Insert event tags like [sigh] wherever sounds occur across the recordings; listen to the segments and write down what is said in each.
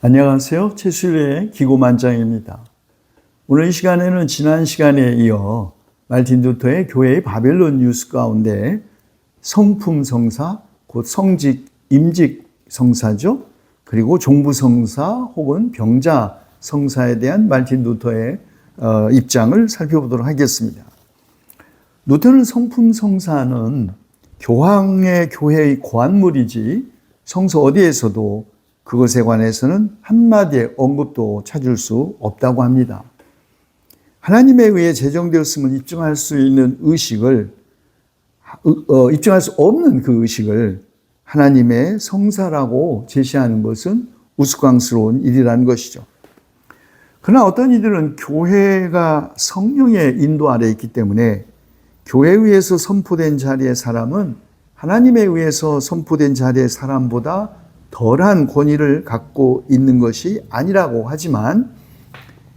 안녕하세요. 최수일의 기고만장입니다. 오늘 이 시간에는 지난 시간에 이어 말틴 루터의 교회의 바벨론 뉴스 가운데 성품 성사, 곧 성직, 임직 성사죠. 그리고 종부 성사 혹은 병자 성사에 대한 말틴 루터의 어, 입장을 살펴보도록 하겠습니다. 루터는 성품 성사는 교황의 교회의 고안물이지 성서 어디에서도 그것에 관해서는 한마디의 언급도 찾을 수 없다고 합니다. 하나님에 의해 제정되었음을 입증할 수 있는 의식을 어, 입증할 수 없는 그 의식을 하나님의 성사라고 제시하는 것은 우스꽝스러운 일이라는 것이죠. 그러나 어떤 이들은 교회가 성령의 인도 아래 있기 때문에 교회에 의해서 선포된 자리의 사람은 하나님에 의해서 선포된 자리의 사람보다 덜한 권위를 갖고 있는 것이 아니라고 하지만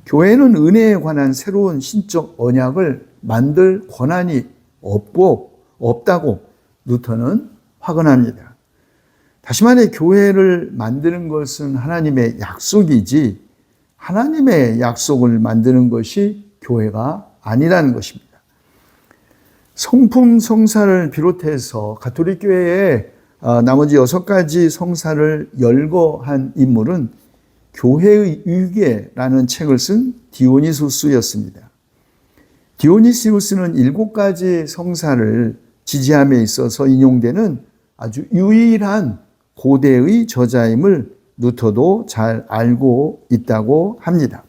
교회는 은혜에 관한 새로운 신적 언약을 만들 권한이 없고 없다고 루터는 확언합니다. 다시 말해 교회를 만드는 것은 하나님의 약속이지 하나님의 약속을 만드는 것이 교회가 아니라는 것입니다. 성품 성사를 비롯해서 가톨릭 교회의 어, 나머지 여섯 가지 성사를 열거한 인물은 교회의 유계라는 책을 쓴 디오니소스였습니다. 디오니시우스는 일곱 가지 성사를 지지함에 있어서 인용되는 아주 유일한 고대의 저자임을 루터도 잘 알고 있다고 합니다.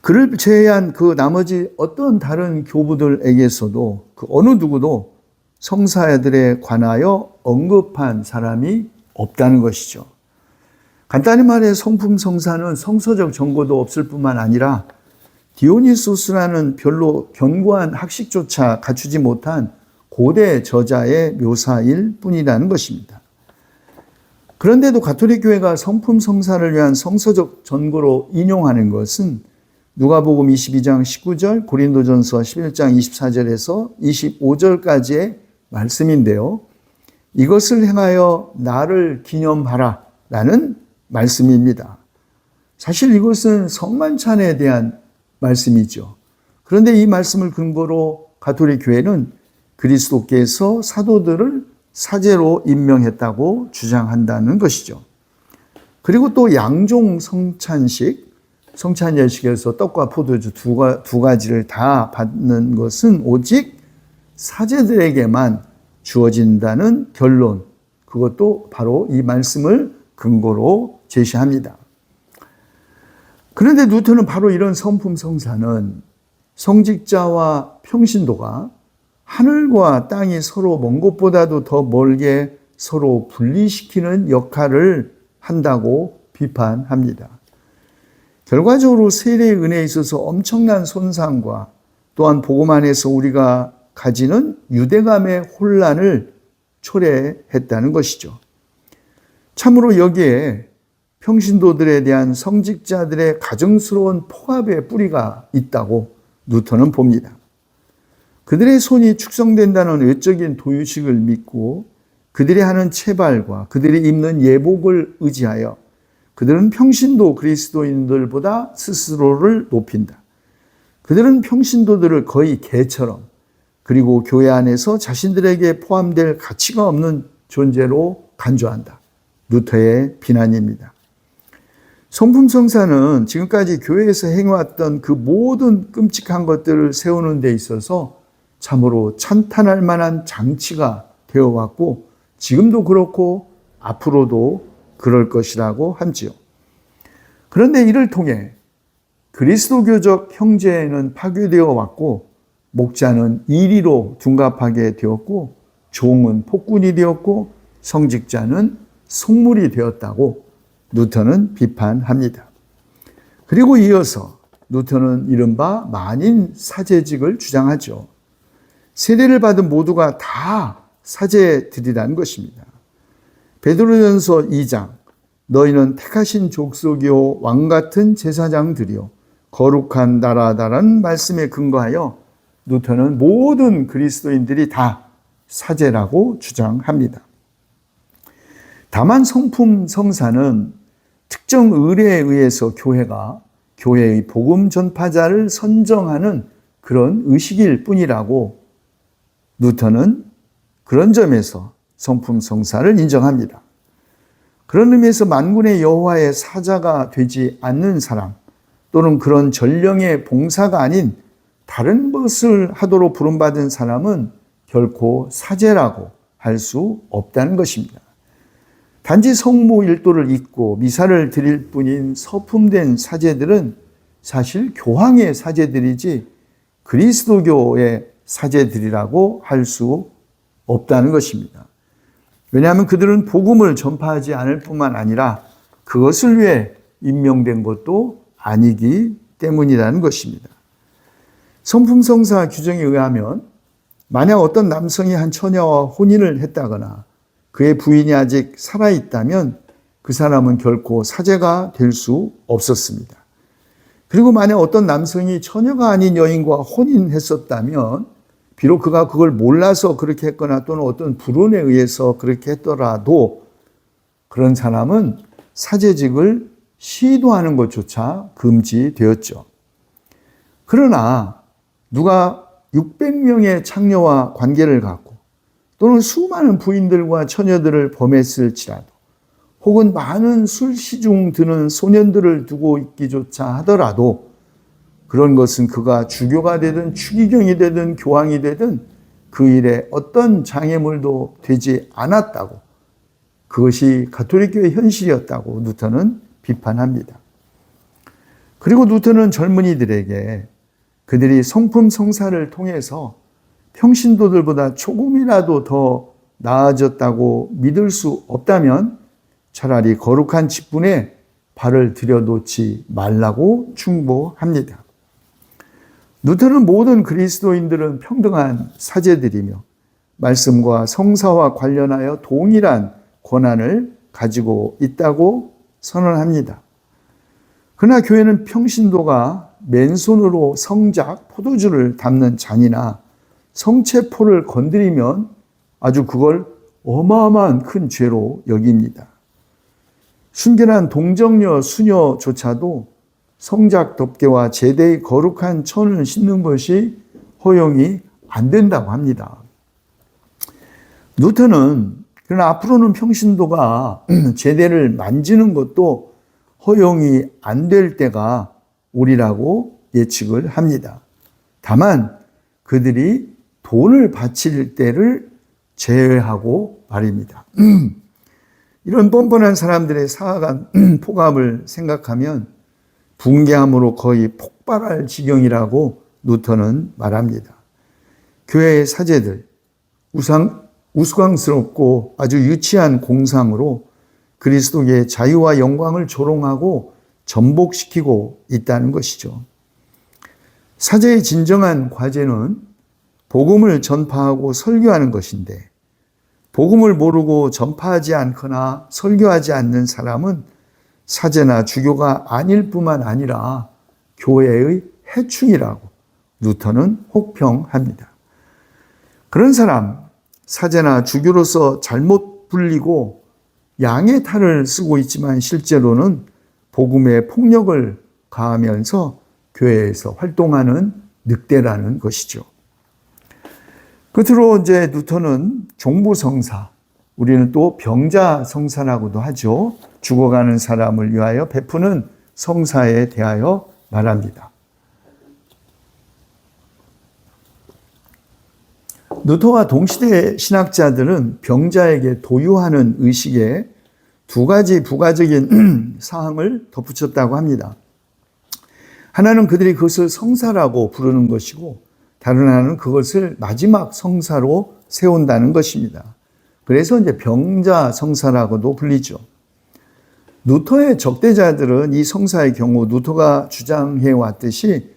그를 제외한 그 나머지 어떤 다른 교부들에게서도 그 어느 누구도 성사들에 관하여 언급한 사람이 없다는 것이죠. 간단히 말해 성품 성사는 성서적 정보도 없을 뿐만 아니라 디오니소스라는 별로 견고한 학식조차 갖추지 못한 고대 저자의 묘사일 뿐이라는 것입니다. 그런데도 가톨릭 교회가 성품 성사를 위한 성서적 전거로 인용하는 것은 누가복음 22장 19절, 고린도전서 11장 24절에서 25절까지의 말씀인데요. 이것을 행하여 나를 기념하라 라는 말씀입니다. 사실 이것은 성만찬에 대한 말씀이죠. 그런데 이 말씀을 근거로 가톨릭 교회는 그리스도께서 사도들을 사제로 임명했다고 주장한다는 것이죠. 그리고 또 양종 성찬식, 성찬 예식에서 떡과 포도주 두, 두 가지를 다 받는 것은 오직 사제들에게만 주어진다는 결론, 그것도 바로 이 말씀을 근거로 제시합니다. 그런데 루터는 바로 이런 성품 성사는 성직자와 평신도가 하늘과 땅이 서로 먼 곳보다도 더 멀게 서로 분리시키는 역할을 한다고 비판합니다. 결과적으로 세례의 은혜에 있어서 엄청난 손상과 또한 복음 안에서 우리가 가지는 유대감의 혼란을 초래했다는 것이죠. 참으로 여기에 평신도들에 대한 성직자들의 가정스러운 포갑의 뿌리가 있다고 루터는 봅니다. 그들의 손이 축성된다는 외적인 도유식을 믿고 그들이 하는 체발과 그들이 입는 예복을 의지하여 그들은 평신도 그리스도인들보다 스스로를 높인다. 그들은 평신도들을 거의 개처럼 그리고 교회 안에서 자신들에게 포함될 가치가 없는 존재로 간주한다. 루터의 비난입니다. 성품성사는 지금까지 교회에서 행해왔던 그 모든 끔찍한 것들을 세우는 데 있어서 참으로 찬탄할 만한 장치가 되어 왔고 지금도 그렇고 앞으로도 그럴 것이라고 함지요. 그런데 이를 통해 그리스도교적 형제는 파괴되어 왔고 목자는 이리로 둔갑하게 되었고 종은 폭군이 되었고 성직자는 속물이 되었다고 루터는 비판합니다. 그리고 이어서 루터는 이른바 만인 사제직을 주장하죠. 세례를 받은 모두가 다 사제들이라는 것입니다. 베드로전서 2장 너희는 택하신 족속이요 왕 같은 제사장들이요 거룩한 나라다라는 말씀에 근거하여 루터는 모든 그리스도인들이 다 사제라고 주장합니다. 다만 성품 성사는 특정 의뢰에 의해서 교회가 교회의 복음 전파자를 선정하는 그런 의식일 뿐이라고 누턴은 그런 점에서 성품 성사를 인정합니다. 그런 의미에서 만군의 여호와의 사자가 되지 않는 사람 또는 그런 전령의 봉사가 아닌 다른 것을 하도록 부름받은 사람은 결코 사제라고 할 수 없다는 것입니다. 단지 성모 일도를 잇고 미사를 드릴 뿐인 서품된 사제들은 사실 교황의 사제들이지 그리스도교의 사제들이라고 할 수 없다는 것입니다. 왜냐하면 그들은 복음을 전파하지 않을 뿐만 아니라 그것을 위해 임명된 것도 아니기 때문이라는 것입니다. 성품성사 규정에 의하면 만약 어떤 남성이 한 처녀와 혼인을 했다거나 그의 부인이 아직 살아있다면 그 사람은 결코 사제가 될 수 없었습니다. 그리고 만약 어떤 남성이 처녀가 아닌 여인과 혼인했었다면 비록 그가 그걸 몰라서 그렇게 했거나 또는 어떤 불운에 의해서 그렇게 했더라도 그런 사람은 사제직을 시도하는 것조차 금지되었죠. 그러나 누가 600명의 창녀와 관계를 갖고 또는 수많은 부인들과 처녀들을 범했을지라도 혹은 많은 술 시중 드는 소년들을 두고 있기조차 하더라도 그런 것은 그가 주교가 되든 추기경이 되든 교황이 되든 그 일에 어떤 장애물도 되지 않았다고 그것이 가톨릭교의 현실이었다고 누턴은 비판합니다. 그리고 누턴은 젊은이들에게 그들이 성품 성사를 통해서 평신도들보다 조금이라도 더 나아졌다고 믿을 수 없다면 차라리 거룩한 직분에 발을 들여놓지 말라고 충고합니다. 누터는 모든 그리스도인들은 평등한 사제들이며 말씀과 성사와 관련하여 동일한 권한을 가지고 있다고 선언합니다. 그러나 교회는 평신도가 맨손으로 성작, 포도주를 담는 잔이나 성체포를 건드리면 아주 그걸 어마어마한 큰 죄로 여깁니다. 순결한 동정녀 수녀조차도 성작 덮개와 제대의 거룩한 천을 씻는 것이 허용이 안 된다고 합니다. 뉴턴은 그러나 앞으로는 평신도가 [clears throat] 제대를 만지는 것도 허용이 안 될 때가 오리라고 예측을 합니다. 다만 그들이 돈을 바칠 때를 제외하고 말입니다. [clears throat] 이런 뻔뻔한 사람들의 사악한 [clears throat] 포감을 생각하면 붕괴함으로 거의 폭발할 지경이라고 누턴은 말합니다. 교회의 사제들, 우상, 우스꽝스럽고 아주 유치한 공상으로 그리스도의 자유와 영광을 조롱하고 전복시키고 있다는 것이죠. 사제의 진정한 과제는 복음을 전파하고 설교하는 것인데, 복음을 모르고 전파하지 않거나 설교하지 않는 사람은 사제나 주교가 아닐 뿐만 아니라 교회의 해충이라고 누터는 혹평합니다. 그런 사람, 사제나 주교로서 잘못 불리고 양의 탈을 쓰고 있지만 실제로는 복음의 폭력을 가하면서 교회에서 활동하는 늑대라는 것이죠. 끝으로 이제 누터는 종부 성사, 우리는 또 병자 성사라고도 하죠. 죽어가는 사람을 위하여 베푸는 성사에 대하여 말합니다. 누토와 동시대 신학자들은 병자에게 도유하는 의식에 두 가지 부가적인 [clears throat] 사항을 덧붙였다고 합니다. 하나는 그들이 그것을 성사라고 부르는 것이고, 다른 하나는 그것을 마지막 성사로 세운다는 것입니다. 그래서 이제 병자 성사라고도 불리죠. 누터의 적대자들은 이 성사의 경우 누터가 주장해 왔듯이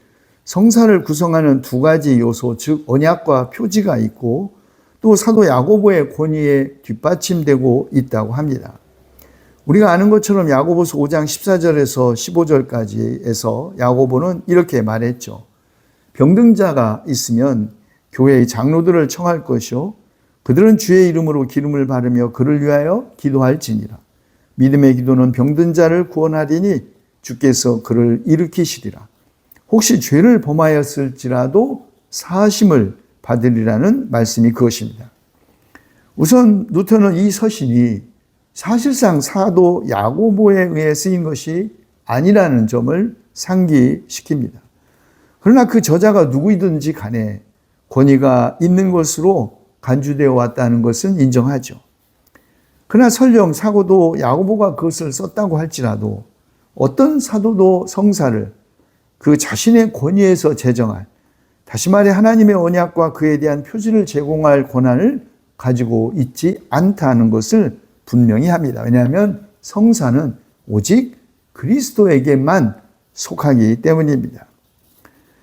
성사를 구성하는 두 가지 요소, 즉 언약과 표지가 있고 또 사도 야고보의 권위에 뒷받침되고 있다고 합니다. 우리가 아는 것처럼 야고보서 5장 14절에서 15절까지에서 야고보는 이렇게 말했죠. 병등자가 있으면 교회의 장로들을 청할 것이요 그들은 주의 이름으로 기름을 바르며 그를 위하여 기도할지니라. 믿음의 기도는 병든 자를 구원하리니 주께서 그를 일으키시리라. 혹시 죄를 범하였을지라도 사하심을 받으리라는 말씀이 그것입니다. 우선 루터는 이 서신이 사실상 사도 야고보에 의해 쓰인 것이 아니라는 점을 상기시킵니다. 그러나 그 저자가 누구이든지 간에 권위가 있는 것으로 간주되어 왔다는 것은 인정하죠. 그러나 설령 사고도 야고보가 그것을 썼다고 할지라도 어떤 사도도 성사를 그 자신의 권위에서 제정할 다시 말해 하나님의 언약과 그에 대한 표지를 제공할 권한을 가지고 있지 않다는 것을 분명히 합니다. 왜냐하면 성사는 오직 그리스도에게만 속하기 때문입니다.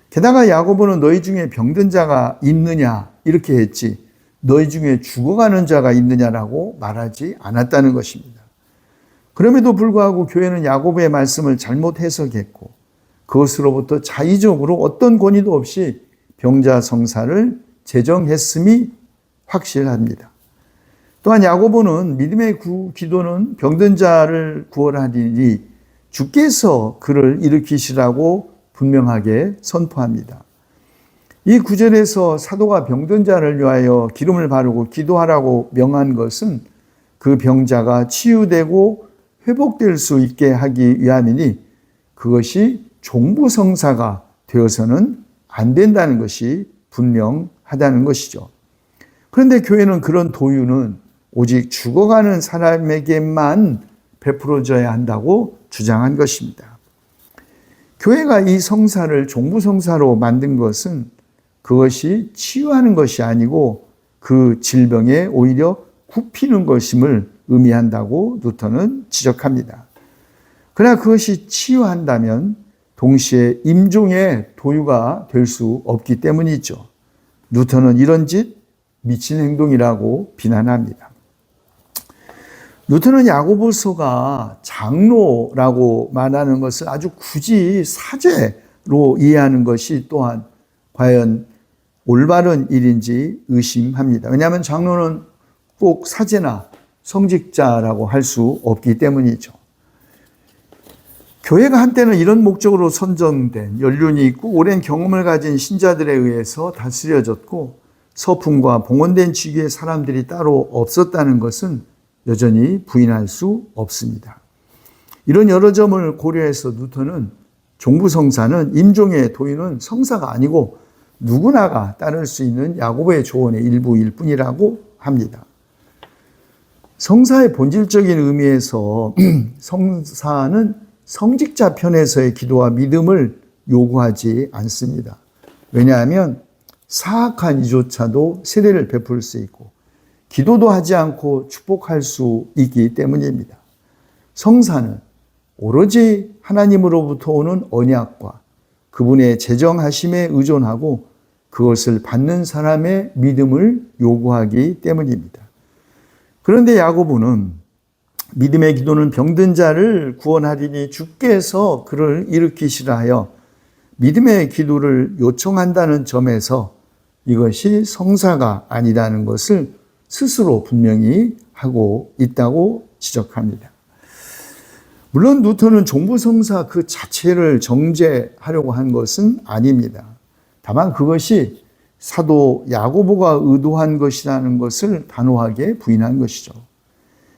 게다가 야고보는 너희 중에 병든 자가 있느냐 이렇게 했지 너희 중에 죽어가는 자가 있느냐라고 말하지 않았다는 것입니다. 그럼에도 불구하고 교회는 야고보의 말씀을 잘못 해석했고 그것으로부터 자의적으로 어떤 권위도 없이 병자 성사를 제정했음이 확실합니다. 또한 야고보는 믿음의 구, 기도는 병든 자를 구원하리니 주께서 그를 일으키시라고 분명하게 선포합니다. 이 구절에서 사도가 병든 자를 위하여 기름을 바르고 기도하라고 명한 것은 그 병자가 치유되고 회복될 수 있게 하기 위함이니 그것이 종부성사가 되어서는 안 된다는 것이 분명하다는 것이죠. 그런데 교회는 그런 도유는 오직 죽어가는 사람에게만 베풀어져야 한다고 주장한 것입니다. 교회가 이 성사를 종부성사로 만든 것은 그것이 치유하는 것이 아니고 그 질병에 오히려 굽히는 것임을 의미한다고 루터는 지적합니다. 그러나 그것이 치유한다면 동시에 임종의 도유가 될 수 없기 때문이죠. 루터는 이런 짓 미친 행동이라고 비난합니다. 루터는 야고보서가 장로라고 말하는 것을 아주 굳이 사제로 이해하는 것이 또한 과연 올바른 일인지 의심합니다. 왜냐하면 장로는 꼭 사제나 성직자라고 할 수 없기 때문이죠. 교회가 한때는 이런 목적으로 선정된 연륜이 있고 오랜 경험을 가진 신자들에 의해서 다스려졌고 서풍과 봉헌된 지위의 사람들이 따로 없었다는 것은 여전히 부인할 수 없습니다. 이런 여러 점을 고려해서 누터는 종부성사는 임종의 도인은 성사가 아니고 누구나가 따를 수 있는 야고보의 조언의 일부일 뿐이라고 합니다. 성사의 본질적인 의미에서 [clears throat] 성사는 성직자 편에서의 기도와 믿음을 요구하지 않습니다. 왜냐하면 사악한 이조차도 세례를 베풀 수 있고 기도도 하지 않고 축복할 수 있기 때문입니다. 성사는 오로지 하나님으로부터 오는 언약과 그분의 제정하심에 의존하고 그것을 받는 사람의 믿음을 요구하기 때문입니다. 그런데 야고보는 믿음의 기도는 병든 자를 구원하리니 주께서 그를 일으키시라 하여 믿음의 기도를 요청한다는 점에서 이것이 성사가 아니라는 것을 스스로 분명히 하고 있다고 지적합니다. 물론 누터는 종부성사 그 자체를 정죄하려고 한 것은 아닙니다. 다만 그것이 사도 야고보가 의도한 것이라는 것을 단호하게 부인한 것이죠.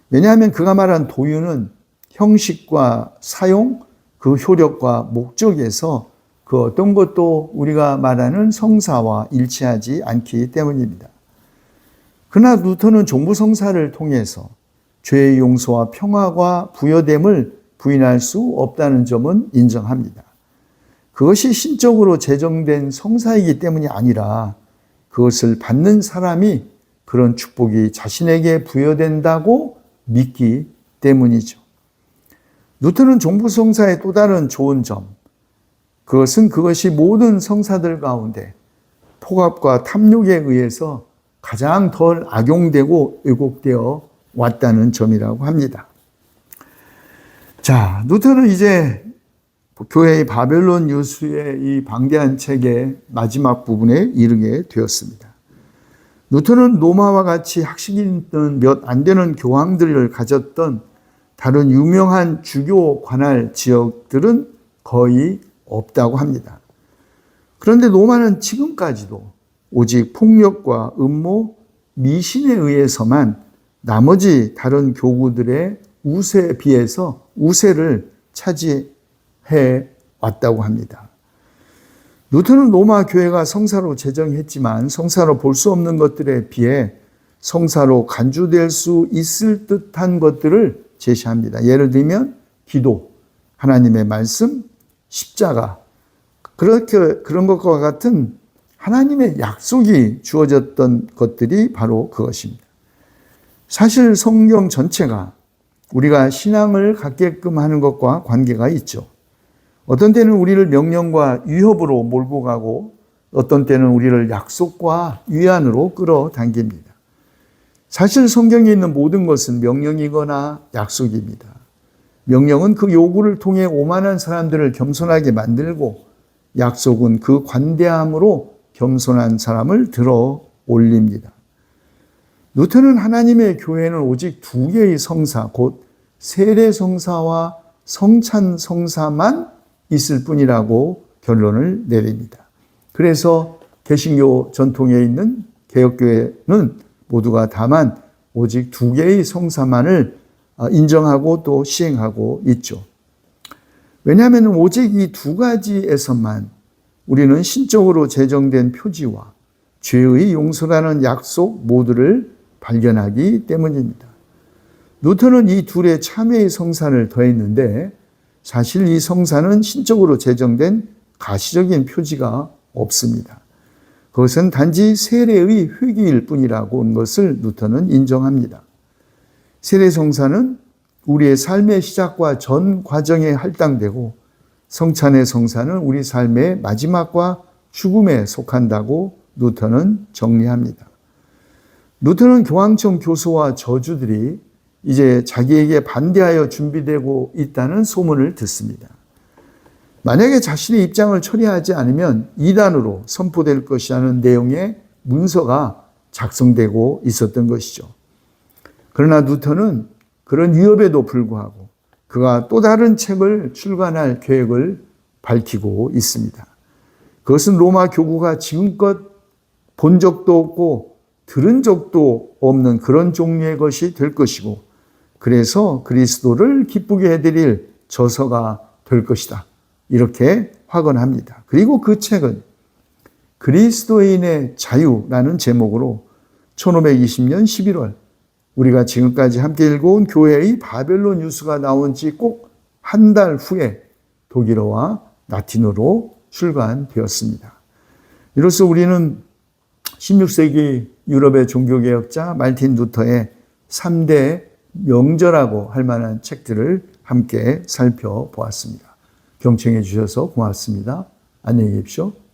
왜냐하면 그가 말한 도유는 형식과 사용, 그 효력과 목적에서 그 어떤 것도 우리가 말하는 성사와 일치하지 않기 때문입니다. 그러나 루터는 종부 성사를 통해서 죄의 용서와 평화가 부여됨을 부인할 수 없다는 점은 인정합니다. 그것이 신적으로 제정된 성사이기 때문이 아니라 그것을 받는 사람이 그런 축복이 자신에게 부여된다고 믿기 때문이죠. 루터는 종부 성사의 또 다른 좋은 점, 그것은 그것이 모든 성사들 가운데 폭압과 탐욕에 의해서 가장 덜 악용되고 왜곡되어 왔다는 점이라고 합니다. 자, 누터는 이제 교회의 바벨론 유수의 이 방대한 책의 마지막 부분에 이르게 되었습니다. 누터는 로마와 같이 학식이 있던 몇 안 되는 교황들을 가졌던 다른 유명한 주교 관할 지역들은 거의 없다고 합니다. 그런데 로마는 지금까지도 오직 폭력과 음모, 미신에 의해서만 나머지 다른 교구들의 우세에 비해서 우세를 차지해 왔다고 합니다. 루터는 로마 교회가 성사로 제정했지만 성사로 볼 수 없는 것들에 비해 성사로 간주될 수 있을 듯한 것들을 제시합니다. 예를 들면 기도, 하나님의 말씀, 십자가 그렇게 그런 것과 같은 하나님의 약속이 주어졌던 것들이 바로 그것입니다. 사실 성경 전체가 우리가 신앙을 갖게끔 하는 것과 관계가 있죠. 어떤 때는 우리를 명령과 위협으로 몰고 가고 어떤 때는 우리를 약속과 위안으로 끌어당깁니다. 사실 성경에 있는 모든 것은 명령이거나 약속입니다. 명령은 그 요구를 통해 오만한 사람들을 겸손하게 만들고 약속은 그 관대함으로 겸손한 사람을 들어 올립니다. 루터는 하나님의 교회는 오직 두 개의 성사, 곧 세례 성사와 성찬 성사만 있을 뿐이라고 결론을 내립니다. 그래서 개신교 전통에 있는 개혁교회는 모두가 다만 오직 두 개의 성사만을 인정하고 또 시행하고 있죠. 왜냐하면 오직 이 두 가지에서만 우리는 신적으로 제정된 표지와 죄의 용서라는 약속 모두를 발견하기 때문입니다. 루터는 이 둘의 참회의 성사를 더했는데 사실 이 성사는 신적으로 제정된 가시적인 표지가 없습니다. 그것은 단지 세례의 회기일 뿐이라고 한 것을 루터는 인정합니다. 세례 성사는 우리의 삶의 시작과 전 과정에 할당되고 성찬의 성사는 우리 삶의 마지막과 죽음에 속한다고 루터는 정리합니다. 루터는 교황청 교수와 저주들이 이제 자기에게 반대하여 준비되고 있다는 소문을 듣습니다. 만약에 자신의 입장을 처리하지 않으면 이단으로 선포될 것이라는 내용의 문서가 작성되고 있었던 것이죠. 그러나 루터는 그런 위협에도 불구하고 그가 또 다른 책을 출간할 계획을 밝히고 있습니다. 그것은 로마 교구가 지금껏 본 적도 없고 들은 적도 없는 그런 종류의 것이 될 것이고 그래서 그리스도를 기쁘게 해드릴 저서가 될 것이다. 이렇게 확언합니다. 그리고 그 책은 그리스도인의 자유라는 제목으로 1520년 11월 우리가 지금까지 함께 읽어온 교회의 바벨론 뉴스가 나온 지 꼭 한 달 후에 독일어와 라틴어로 출간되었습니다. 이로써 우리는 16세기 유럽의 종교개혁자 말틴 루터의 3대 명절하고 할 만한 책들을 함께 살펴보았습니다. 경청해 주셔서 고맙습니다. 안녕히 계십시오.